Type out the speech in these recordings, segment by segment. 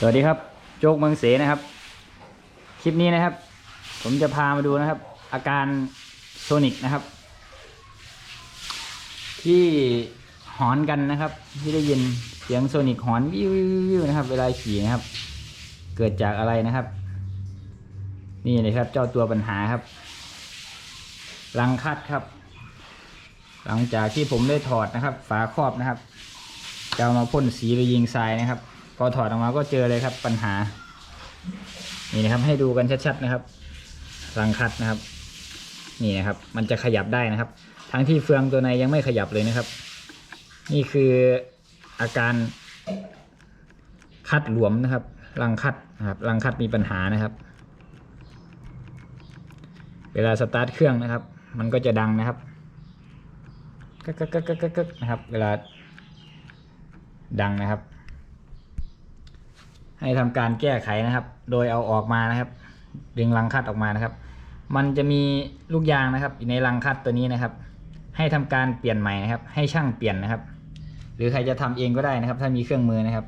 สวัสดีครับ โจ๊กเมืองเสนะครับ คลิปนี้นะครับ ผมจะพามาดูนะครับ อาการโซนิกนะครับ ที่หอนกันนะครับ ที่ได้ยินเสียงโซนิกหอนวิววิววิวนะครับ เวลาขี่นะครับ เกิดจากอะไรนะครับ นี่เลยครับเจ้าตัวปัญหาครับรังคัดครับ หลังจากที่ผมได้ถอดนะครับ ฝาครอบนะครับจะมาพ่นสีหรือยิงทรายนะครับ พอถอดออกมาก็เจอเลยครับปัญหา นี่นะครับให้ดูกันชัดๆนะครับ รังคัดนะครับ นี่นะครับ มันจะขยับได้นะครับ ทั้งที่เฟืองตัวในยังไม่ขยับเลยนะครับ นี่คืออาการคัดหลวมนะครับ รังคัดนะครับ รังคัดมีปัญหานะครับ เวลาสตาร์ทเครื่องนะครับ มันก็จะดังนะครับกึกกึกกึกกึกกึกกึกนะครับ เวลาดังนะครับ ให้ทำการแก้ไขนะครับ โดยเอาออกมานะครับ ดึงรังคัดออกมานะครับ มันจะมีลูกยางนะครับอยู่ในรังคัดตัวนี้นะครับ ให้ทำการเปลี่ยนใหม่นะครับ ให้ช่างเปลี่ยนนะครับ หรือใครจะทำเองก็ได้นะครับ ถ้ามีเครื่องมือนะครับ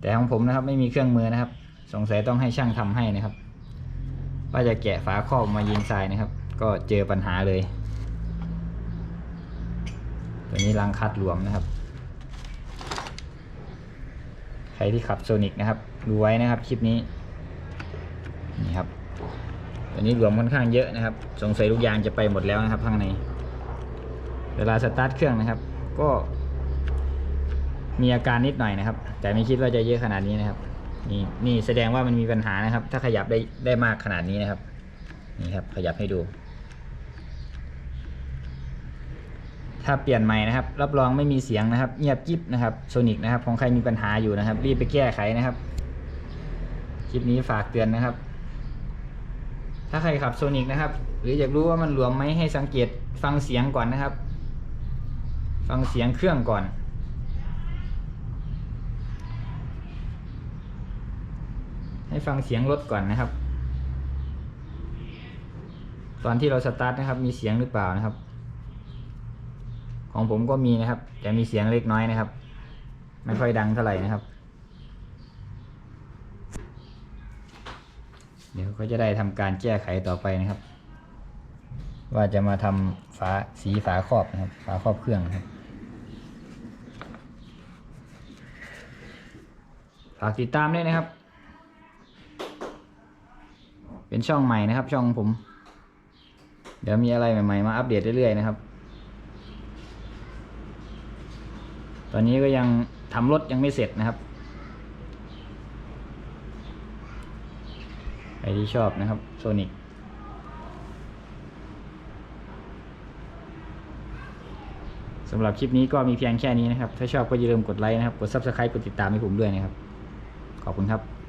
แต่ของผมนะครับไม่มีเครื่องมือนะครับ สงสัยต้องให้ช่างทำให้นะครับ ว่าจะแกะฝาครอบมายิงทรายนะครับ ก็เจอปัญหาเลย ตัวนี้รังคัดหลวมนะครับ ใค รที่ขับโซนิกนะครับ ดูไว้นะครับคลิปนี้ นี่ครับตัวนี้รวมค่อนข้างเยอะนะครับ สงสัยลูกยางจะไปหมดแล้วนะครับข้างใน เวลาสตาร์ทเครื่องนะครับ ก็ มีอาการนิดหน่อยนะครับ แต่ไม่คิดว่าจะเยอะขนาดนี้นะครับ นี่นี่แสดงว่ามันมีปัญหานะครับ ถ้าขยับได้ได้มากขนาดนี้นะครับ นี่ครับขยับให้ดู ถ้าเปลี่ยนใหม่นะครับ รับรองไม่มีเสียงนะครับ เงียบกิ๊บนะครับโซนิกนะครับของใครมีปัญหาอยู่นะครับ รีบไปแก้ไขนะครับ คลิปนี้ฝากเตือนนะครับ ถ้าใครขับโซนิกนะครับ หรืออยากรู้ว่ามันหลวมไหมให้สังเกตฟังเสียงก่อนนะครับ ฟังเสียงเครื่องก่อนให้ฟังเสียงรถก่อนนะครับ ตอนที่เราสตาร์ทนะครับ มีเสียงหรือเปล่านะครับ ของผมก็มีนะครับ แต่มีเสียงเล็กน้อยนะครับ ไม่ค่อยดังเท่าไหร่นะครับ เดี๋ยวก็จะได้ทำการแก้ไขต่อไปนะครับ ว่าจะมาทำฝาสีฝาครอบนะครับ ฝาครอบเครื่องนะครับฝากติดตามด้วยนะครับ เป็นช่องใหม่นะครับ ช่องผม เดี๋ยวมีอะไรใหม่ๆมาอัปเดตเรื่อยๆนะครับ ตอนนี้ก็ยังทำรถยังไม่เสร็จนะครับใครที่ชอบนะครับโซนิกสำหรับคลิปนี้ก็มีเพียงแค่นี้นะครับ ถ้าชอบก็อย่าลืมกดไลค์นะครับ กด Subscribe กดติดตามให้ผมด้วยนะครับ ขอบคุณครับ